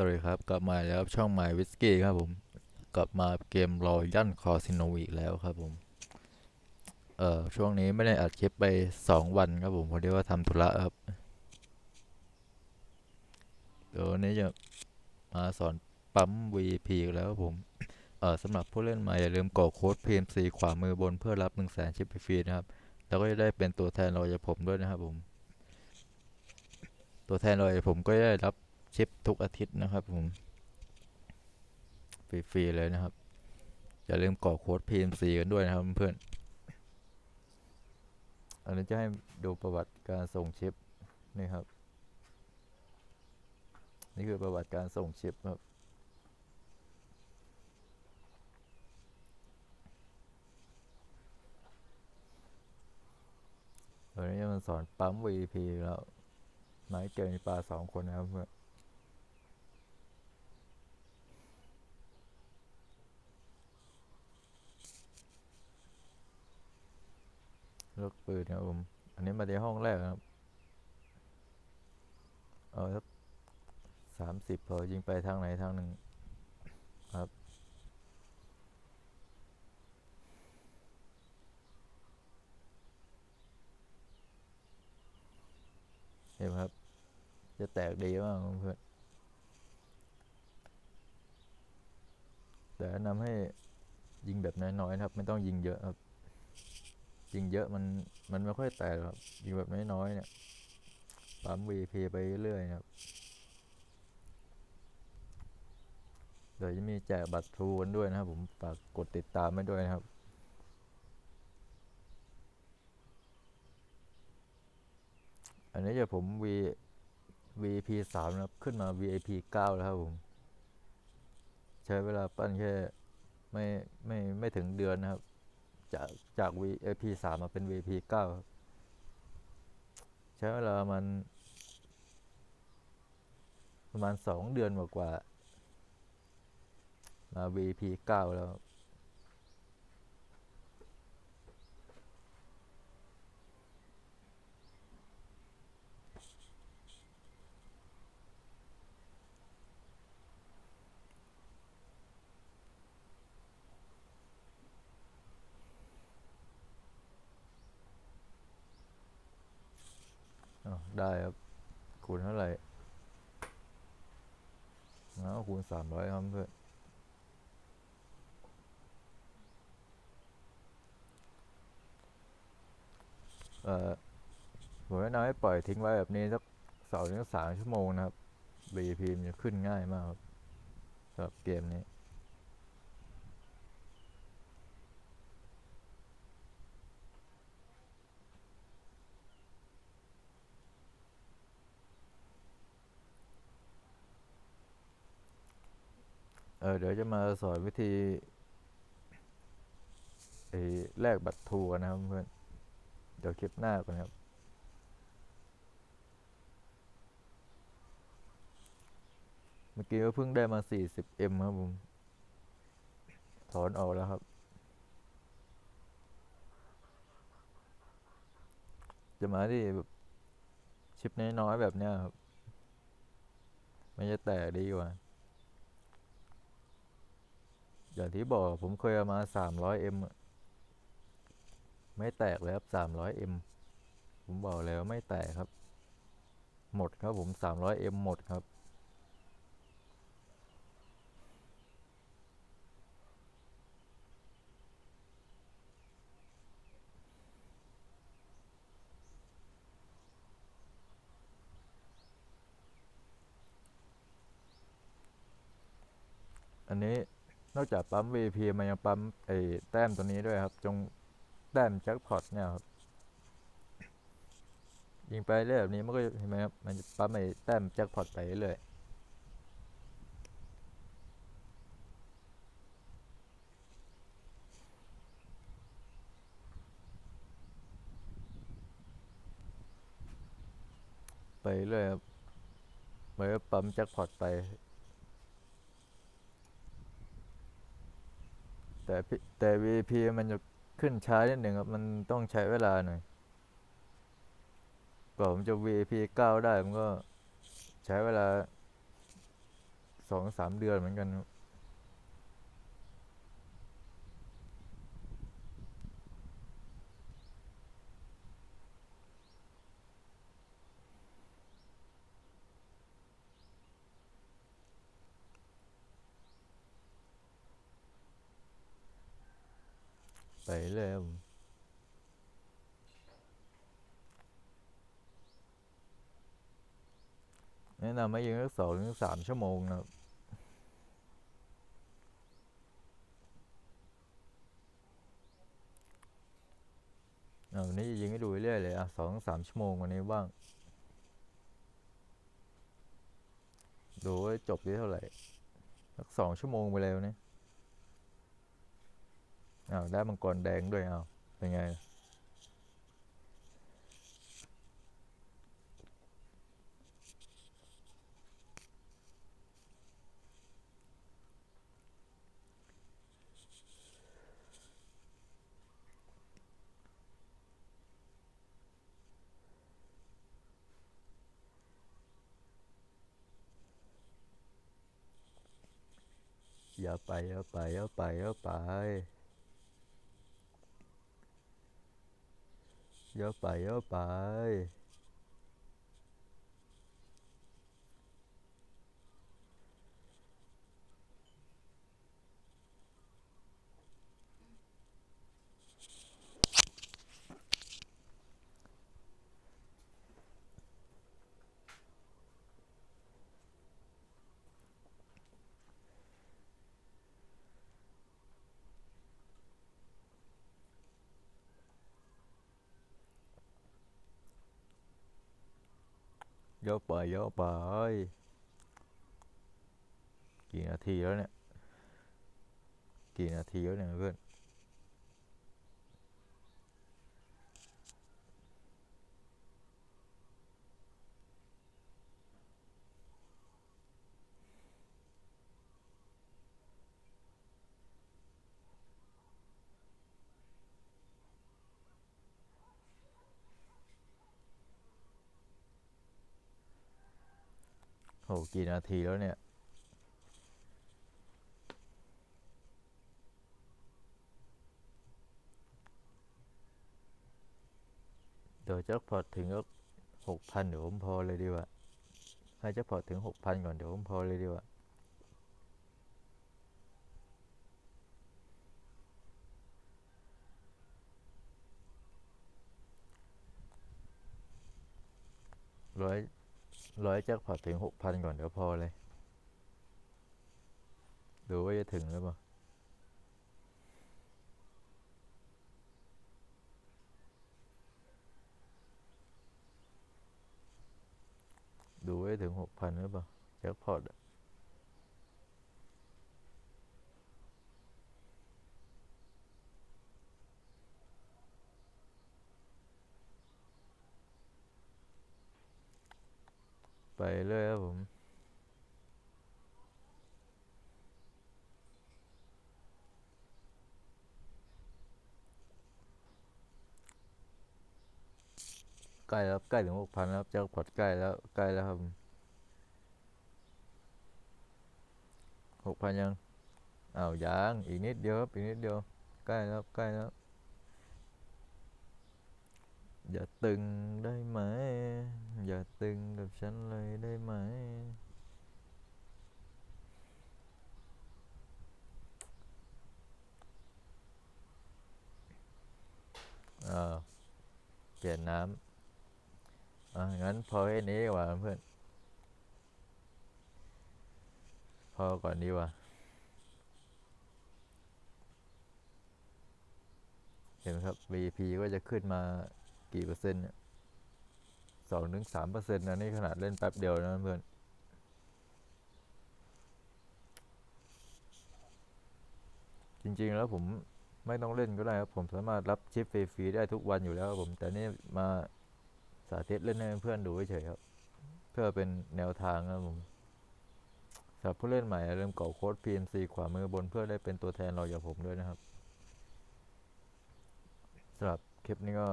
สวัสดีครับ กลับมาแล้วช่องไมวิสกี้ครับผม กลับมาเกมรอยันคอสิโนอีกแล้วครับผม เอ่อ ช่วงนี้ไม่ได้อัดคลิปไปสองวันครับผมเพราะว่าทำธุระครับ เดี๋ยวนี้จะมาสอนปั๊ม VP อีแล้วครับผม เอ่อสำหรับผู้เล่นใหม่อย่าลืมกรอกโค้ด PMC ขวามือบนเพื่อรับ1 0 0 0 0แสนชิปฟรีนะครับ แล้วก็จะได้เป็นตัวแทนรอยผมด้วยนะครับผม ตัวแทนรอยผมก็ได้รับ ชิปทุกอาทิตย์นะครับผม ฟรี ๆ เลยนะครับ อย่าลืมกรอกโค้ด PMC กันด้วยนะครับเพื่อนอันนี้จะให้ดูประวัติการส่งชิปนี่ครับ นี่คือประวัติการส่งชิปครับตอนนี้มันสอนปั๊ม VP แล้วไม้เจอมีปลาสองคนนะครับเพื่อน ลูกปืนครับผม อันนี้มาในห้องแรกครับ เอาสักสามสิบพอยิงไปทางไหนทางหนึ่งครับเห็นไหมครับ จะแตกดีมากเพื่อนแต่นำให้ยิงแบบน้อยๆนะครับ ไม่ต้องยิงเยอะครับ ยิงเยอะมันมันไม่ค่อยแตกหรอกครับยิงแบบน้อยๆเนี่ยปั๊ม VP ไปเรื่อยๆนะครับเดี๋ยวจะมีแจกบัตรทูกันด้วยนะครับผมฝากกดติดตามไว้ด้วยนะครับอันนี้จะผม V VIP สามนะครับขึ้นมา VIP เก้าแล้วครับผม ใช้เวลาปั้นแค่ไม่ไม่ไม่ถึงเดือนนะครับ จากจาก VIP สามมาเป็น VIP เก้าใช้เวลามันประมาณสองเดือนกว่ามา VIP เก้าแล้ว ได้ครับ คูณเท่าไหร่แล้วคูณสามร้อยครับเพื่อนเอ่อผมแนะนำให้ปล่อยทิ้งไว้แบบนี้สักสองถึงสามชั่วโมงนะครับ BP มันจะขึ้นง่ายมากครับสำหรับเกมนี้ อเดี๋ยวจะมาสอนวิธีแลกบัตรทรูกันนะครับเพื่อนเดี๋ยวคลิปหน้าก่อนครับเมื่อกี้ก็เพิ่งได้มา 40M ครับผมถอนออกแล้วครับ จะมาที่แบบชิปน้อยๆแบบเนี้ยครับ มันจะแตกดีกว่า อย่างที่บอกผมเคยเอามา 300M อะไม่แตกเลยครับ 300M ผมบอกแล้วไม่แตกครับ หมดครับผม 300M หมดครับอันนี้ นอกจากปั๊ม VP มันยังปั๊มไอ้แต้มตัวนี้ด้วยครับ จงแต้มแจ็คพอตเนี่ยครับยิงไปเรื่อยแบบนี้มันก็เห็นไหมครับมันจะปั๊มไอ้แต้มแจ็คพอตไปเรื่อยไปเรื่อยครับมันปั๊มแจ็คพอตไป แต่แต่ VP มันจะขึ้นช้านิดหนึ่งครับ มันต้องใช้เวลาหน่อยกว่าผมจะ VP 9 ได้มันก็ใช้เวลาสองสามเดือนเหมือนกันครับ ไปเรื่มแนะนำให้ยิงสักสองถึงสามชั่วโมงนะครับ เอาวันนี้จะยิงให้ดูเรื่อยเลยอะสองสามชั่วโมงวันนี้บ้าง ดูว่าจบที่เท่าไหร่ สักสองชั่วโมงไปเลยวันนี้ อ้าวได้มังกรแดงด้วยอ้าวเป็นไงอย่าไปอย่าไปอย่าไปอย่าไป เยอะไปเยอะไป เยอะไปเยอะไป กี่นาทีแล้วเนี่ย กี่นาทีแล้วเนี่ยเพื่อน โหกี่นาทีแล้วเนี่ย เดี๋ยวแจ็คพอตถึงก็หกพันเดี๋ยวผมพอเลยดีกว่าให้แจ็คพอตถึงหกพันก่อนเดี๋ยวผมพอเลยดีกว่าร้อย ร้อยแจ็คพอตถึงหกพันก่อนเดี๋ยวพอเลย ดูว่าจะถึงหรือเปล่าดูว่าถึงหกพันหรือเปล่าแจ็คพอตอะ ไปเรื่อยครับผม ใกล้แล้วใกล้ถึงหกพันแล้วแจ็คพอตใกล้แล้วใกล้แล้วครับหกพันยังอ้าวยังอีกนิดเดียวครับอีกนิดเดียวใกล้แล้วใกล้แล้ว อย่าตึงได้ไหม อย่าตึงกับฉันเลยได้ไหมอ่าเปลี่ยนน้ำอ่างั้นพอแค่นี้ดีกว่าเพื่อน พอก่อนดีกว่า เห็นไหมครับ VP ก็จะขึ้นมา กี่เปอร์เซ็นต์เนี่ยสองถึงสามเปอร์เซ็นต์นะนี่ขนาดเล่นแป๊บเดียวนะเพื่อนจริง ๆ แล้วผมไม่ต้องเล่นก็ได้ครับ ผมสามารถรับชิปฟรีๆได้ทุกวันอยู่แล้วครับผมแต่นี่มาสาธิตเล่นให้เพื่อนดูเฉยครับ เพื่อเป็นแนวทางครับผมสำหรับผู้เล่นใหม่อย่าลืมกรอกโค้ด PNC ขวามือบนเพื่อได้เป็นตัวแทนเราอย่างผมด้วยนะครับสำหรับคลิปนี้ก็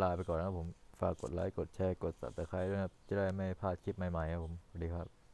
ลาไปก่อนนะครับผม ฝากกดไลค์ กดแชร์ กด subscribe ด้วยนะครับ จะได้ไม่พลาดคลิปใหม่ๆครับผม สวัสดีครับ